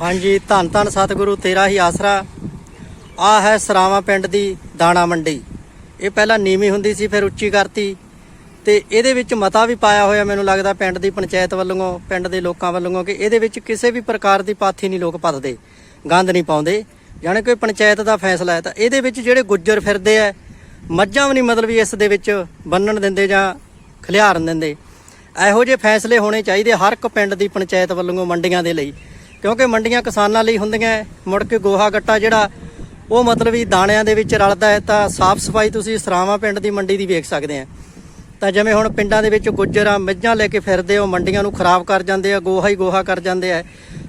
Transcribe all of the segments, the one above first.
ਹਾਂਜੀ, ਧੰਨ ਧੰਨ ਸਤਿਗੁਰੂ, ਤੇਰਾ ਹੀ ਆਸਰਾ। ਆ ਹੈ ਸਰਾਵਾ ਪਿੰਡ ਦੀ ਦਾਣਾ ਮੰਡੀ। ਇਹ ਪਹਿਲਾਂ ਨੀਵੀਂ ਹੁੰਦੀ ਸੀ, ਫਿਰ ਉੱਚੀ ਕਰਤੀ। ਤੇ ਇਹਦੇ ਵਿੱਚ ਮਤਾ ਵੀ ਪਾਇਆ ਹੋਇਆ ਮੈਨੂੰ ਲੱਗਦਾ ਪਿੰਡ ਦੀ ਪੰਚਾਇਤ ਵੱਲੋਂ, ਪਿੰਡ ਦੇ ਲੋਕਾਂ ਵੱਲੋਂ ਕਿ ਇਹਦੇ ਵਿੱਚ ਕਿਸੇ ਵੀ ਪ੍ਰਕਾਰ ਦੀ ਪਾਥੀ ਨਹੀਂ ਲੋਕ ਪੱਥਦੇ ਗੰਦ ਨਹੀਂ ਪਾਉਂਦੇ। ਜਾਣੀ ਕਿ ਪੰਚਾਇਤ ਦਾ ਫੈਸਲਾ ਹੈ ਤਾਂ ਇਹਦੇ ਵਿੱਚ ਜਿਹੜੇ ਗੁੱਜਰ ਫਿਰਦੇ ਆ, ਮੱਝਾਂ ਵੀ ਨਹੀਂ ਮਤਲਬ ਵੀ ਇਸ ਦੇ ਵਿੱਚ ਬੰਨਣ ਦਿੰਦੇ ਜਾਂ ਖਲਿਆਰਨ ਦਿੰਦੇ। ਇਹੋ ਜਿਹੇ ਫੈਸਲੇ ਹੋਣੇ ਚਾਹੀਦੇ ਹਰ ਇੱਕ ਪਿੰਡ ਦੀ ਪੰਚਾਇਤ ਵੱਲੋਂ ਮੰਡੀਆਂ ਦੇ ਲਈ। ਕਿਉਂਕਿ ਮੰਡੀਆਂ ਕਿਸਾਨਾਂ ਲਈ ਹੁੰਦੀਆਂ ਹੈ। ਮੁੜ ਕੇ ਗੋਹਾ ਗੱਟਾ ਜਿਹੜਾ, ਉਹ ਮਤਲਬ ਵੀ ਦਾਣਿਆਂ ਦੇ ਵਿੱਚ ਰਲਦਾ ਹੈ, ਤਾਂ ਸਾਫ਼ ਸਫ਼ਾਈ ਤੁਸੀਂ ਸਰਾਵਾਂ ਪਿੰਡ ਦੀ ਮੰਡੀ ਦੀ ਵੇਖ ਸਕਦੇ ਆ ਤਾਂ ਜਿਵੇਂ ਹੁਣ ਪਿੰਡਾਂ ਦੇ ਵਿੱਚ ਗੁੱਜਰਾਂ ਆ ਮੱਝਾਂ ਲੈ ਕੇ ਫਿਰਦੇ ਹੋ, ਮੰਡੀਆਂ ਨੂੰ ਖਰਾਬ ਕਰ ਜਾਂਦੇ ਆ, ਗੋਹਾ ਹੀ ਗੋਹਾ ਕਰ ਜਾਂਦੇ ਆ।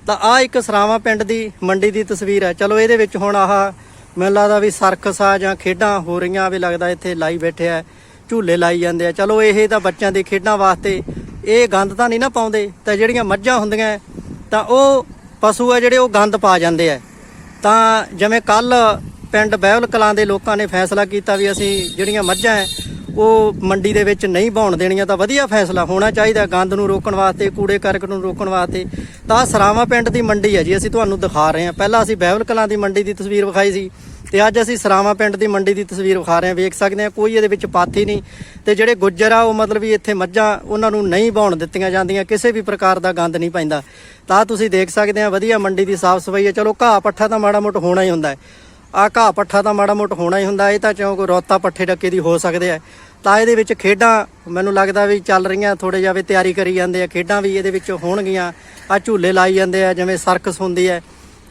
ਤਾਂ ਆ ਇੱਕ ਸਰਾਵਾਂ ਪਿੰਡ ਦੀ ਮੰਡੀ ਦੀ ਤਸਵੀਰ ਹੈ। ਚਲੋ ਇਹਦੇ ਵਿੱਚ ਹੁਣ ਆਹ ਮੈਨੂੰ ਲੱਗਦਾ ਵੀ ਸਰਕਸ ਆ ਜਾਂ ਖੇਡਾਂ ਹੋ ਰਹੀਆਂ, ਵੀ ਲੱਗਦਾ ਇੱਥੇ ਲਾਈ ਬੈਠੇ ਆ, ਝੂਲੇ ਲਾਈ ਜਾਂਦੇ ਆ। ਚਲੋ ਇਹ ਤਾਂ ਬੱਚਿਆਂ ਦੇ ਖੇਡਾਂ ਵਾਸਤੇ ਇਹ ਗੰਦ ਤਾਂ ਨਹੀਂ ਨਾ ਪਾਉਂਦੇ, ਤਾਂ ਜਿਹੜੀਆਂ ਮੱਝਾਂ ਹੁੰਦੀਆਂ, ਤਾਂ ਉਹ ਪਸ਼ੂ ਆ ਜਿਹੜੇ ਉਹ ਗੰਦ ਪਾ ਜਾਂਦੇ ਆ। ਤਾਂ ਜਿਵੇਂ ਕੱਲ ਪਿੰਡ ਬਹਿਵਲ ਕਲਾਂ ਦੇ ਲੋਕਾਂ ਨੇ ਫੈਸਲਾ ਕੀਤਾ ਵੀ ਅਸੀਂ ਜਿਹੜੀਆਂ ਮੱਝਾਂ ਹੈ ਉਹ ਮੰਡੀ ਦੇ ਵਿੱਚ ਨਹੀਂ ਬਾਉਣ ਦੇਣੀਆਂ, ਤਾਂ ਵਧੀਆ ਫੈਸਲਾ ਹੋਣਾ ਚਾਹੀਦਾ ਗੰਦ ਨੂੰ ਰੋਕਣ ਵਾਸਤੇ, ਕੂੜੇ ਕਰਕਟ ਨੂੰ ਰੋਕਣ ਵਾਸਤੇ। ਤਾਂ ਆਹ ਸਰਾਵਾਂ ਪਿੰਡ ਦੀ ਮੰਡੀ ਹੈ ਜੀ, ਅਸੀਂ ਤੁਹਾਨੂੰ ਦਿਖਾ ਰਹੇ ਹਾਂ। ਪਹਿਲਾਂ ਅਸੀਂ ਬਹਿਵਲ ਕਲਾਂ ਦੀ ਮੰਡੀ ਦੀ ਤਸਵੀਰ ਵਿਖਾਈ ਸੀ। ਤੇ ਅੱਜ ਅਸੀਂ ਸਰਾਵਾਂ ਪਿੰਡ ਦੀ ਮੰਡੀ ਦੀ ਤਸਵੀਰ ਵਿਖਾ ਰਹੇ ਹਾਂ। ਵੇਖ ਸਕਦੇ ਹਾਂ, ਕੋਈ ਇਹਦੇ ਵਿੱਚ ਪਾਥੀ ਨਹੀਂ। ਤੇ ਜਿਹੜੇ ਗੁੱਜਰ ਆ, ਉਹ ਮਤਲਬ ਵੀ ਇੱਥੇ ਮੱਝਾਂ ਉਹਨਾਂ ਨੂੰ ਨਹੀਂ ਬਾਉਣ ਦਿੱਤੀਆਂ ਜਾਂਦੀਆਂ, ਕਿਸੇ ਵੀ ਪ੍ਰਕਾਰ ਦਾ ਗੰਦ ਨਹੀਂ ਪੈਂਦਾ। ਤਾਂ ਤੁਸੀਂ ਦੇਖ ਸਕਦੇ ਆ ਵਧੀਆ ਮੰਡੀ ਦੀ ਸਾਫ਼ ਸਫ਼ਾਈ ਹੈ। ਚਲੋ, ਘਾਹ ਪੱਠਾ ਤਾਂ ਮਾੜਾ ਮੋਟਾ ਹੋਣਾ ਹੀ ਹੁੰਦਾ ਹੈ। ਆ ਘਾਹ ਪੱਠਾ ਤਾਂ ਮਾੜਾ ਮੋਟਾ ਹੋਣਾ ਹੀ ਹੁੰਦਾ ਇਹ ਤਾਂ ਚਾਹੋ ਕੋਈ ਰੋਤਾ ਪੱਠੇ ਡੱਕੇ ਦੀ ਹੋ ਸਕਦੇ ਆ ਤਾਂ ਇਹਦੇ ਵਿੱਚ ਖੇਡਾਂ ਮੈਨੂੰ ਲੱਗਦਾ ਵੀ ਚੱਲ ਰਹੀਆਂ ਥੋੜੇ ਜਾਵੇ ਤਿਆਰੀ ਕਰੀ ਜਾਂਦੇ ਆ। ਖੇਡਾਂ ਵੀ ਇਹਦੇ ਵਿੱਚ ਹੋਣਗੀਆਂ। ਆ ਝੂਲੇ ਲਾਈ ਜਾਂਦੇ ਆ, ਜਿਵੇਂ ਸਰਕਸ ਹੁੰਦੀ ਹੈ।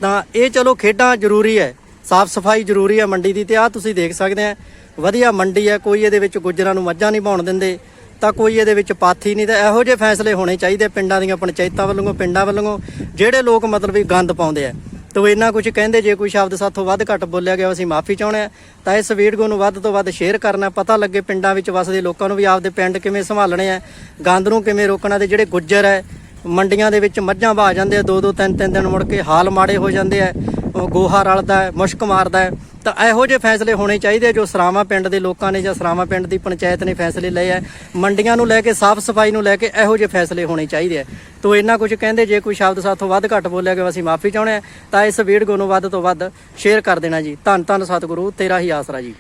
ਤਾਂ ਇਹ ਚਲੋ ਖੇਡਾਂ ਜ਼ਰੂਰੀ ਹੈ। ਸਾਫ਼ ਸਫ਼ਾਈ ਜ਼ਰੂਰੀ ਹੈ ਮੰਡੀ ਦੀ ਤੇ ਆ ਤੁਸੀਂ ਦੇਖ ਸਕਦੇ ਆ, ਵਧੀਆ ਮੰਡੀ ਹੈ ਕੋਈ ਇਹਦੇ ਵਿੱਚ ਗੁੱਜਰਾਂ ਨੂੰ ਮੱਝਾਂ ਨਹੀਂ ਪਾਉਣ ਦਿੰਦੇ, ਤਾਂ ਕੋਈ ਇਹਦੇ ਵਿੱਚ ਪਾਥੀ ਨਹੀਂ, ਤਾਂ ਇਹੋ ਜਿਹੇ ਫੈਸਲੇ ਹੋਣੇ ਚਾਹੀਦੇ ਪਿੰਡਾਂ ਦੀਆਂ ਪੰਚਾਇਤਾਂ ਵੱਲੋਂ, ਪਿੰਡਾਂ ਵੱਲੋਂ, ਜਿਹੜੇ ਲੋਕ ਮਤਲਬ ਵੀ ਗੰਦ ਪਾਉਂਦੇ ਆ। ਤੋ ਇੰਨਾ ਕੁਝ ਕਹਿੰਦੇ, ਜੇ ਕੋਈ ਸ਼ਬਦ ਸਾਥੋਂ ਵੱਧ ਘੱਟ ਬੋਲਿਆ ਗਿਆ, ਅਸੀਂ ਮਾਫੀ ਚਾਹੁੰਦੇ ਆ। ਤਾਂ ਇਸ ਵੀਡੀਓ ਨੂੰ ਵੱਧ ਤੋਂ ਵੱਧ ਸ਼ੇਅਰ ਕਰਨਾ, ਪਤਾ ਲੱਗੇ ਪਿੰਡਾਂ ਵਿੱਚ ਵਸਦੇ ਲੋਕਾਂ ਨੂੰ ਵੀ ਆਪਦੇ ਪਿੰਡ ਕਿਵੇਂ ਸੰਭਾਲਣੇ ਆ, ਗੰਦ ਨੂੰ ਕਿਵੇਂ ਰੋਕਣਾ ਤੇ ਜਿਹੜੇ ਗੁੱਜਰ ਹੈ ਮੰਡੀਆਂ ਦੇ ਵਿੱਚ ਮੱਝਾਂ ਬਾ ਜਾਂਦੇ ਆ ਦੋ ਦੋ ਤਿੰਨ ਤਿੰਨ ਦਿਨ ਮੁੜ ਕੇ ਹਾਲ ਮਾੜੇ ਹੋ ਜਾਂਦੇ ਆ। ਗੋਹਾ ਰਲਦਾ ਹੈ, ਮੁਸ਼ਕ ਮਾਰਦਾ ਹੈ, ਤਾਂ ਇਹੋ ਜਿਹੇ ਫੈਸਲੇ ਹੋਣੇ ਚਾਹੀਦੇ ਜੋ ਸਰਾਵਾਂ ਪਿੰਡ ਦੇ ਲੋਕਾਂ ਨੇ ਜਾਂ ਸਰਾਵਾਂ ਪਿੰਡ ਦੀ ਪੰਚਾਇਤ ਨੇ ਫੈਸਲੇ ਲਏ ਆ। ਮੰਡੀਆਂ ਨੂੰ ਲੈ ਕੇ, ਸਾਫ਼ ਸਫ਼ਾਈ ਨੂੰ ਲੈ ਕੇ ਇਹੋ ਜਿਹੇ ਫੈਸਲੇ ਹੋਣੇ ਚਾਹੀਦੇ ਆ। ਤੋ ਇੰਨਾ ਕੁਝ ਕਹਿੰਦੇ, ਜੇ ਕੋਈ ਸ਼ਬਦ ਸਾਥੋਂ ਵੱਧ ਘੱਟ ਬੋਲਿਆ ਗਿਆ, ਅਸੀਂ ਮਾਫੀ ਚਾਹੁੰਦੇ ਆ। ਤਾਂ ਇਸ ਵੀਡੀਓ ਨੂੰ ਵੱਧ ਤੋਂ ਵੱਧ ਸ਼ੇਅਰ ਕਰ ਦੇਣਾ ਜੀ। ਧੰਨ ਧੰਨ ਸਤਿਗੁਰੂ, ਤੇਰਾ ਹੀ ਆਸਰਾ ਜੀ।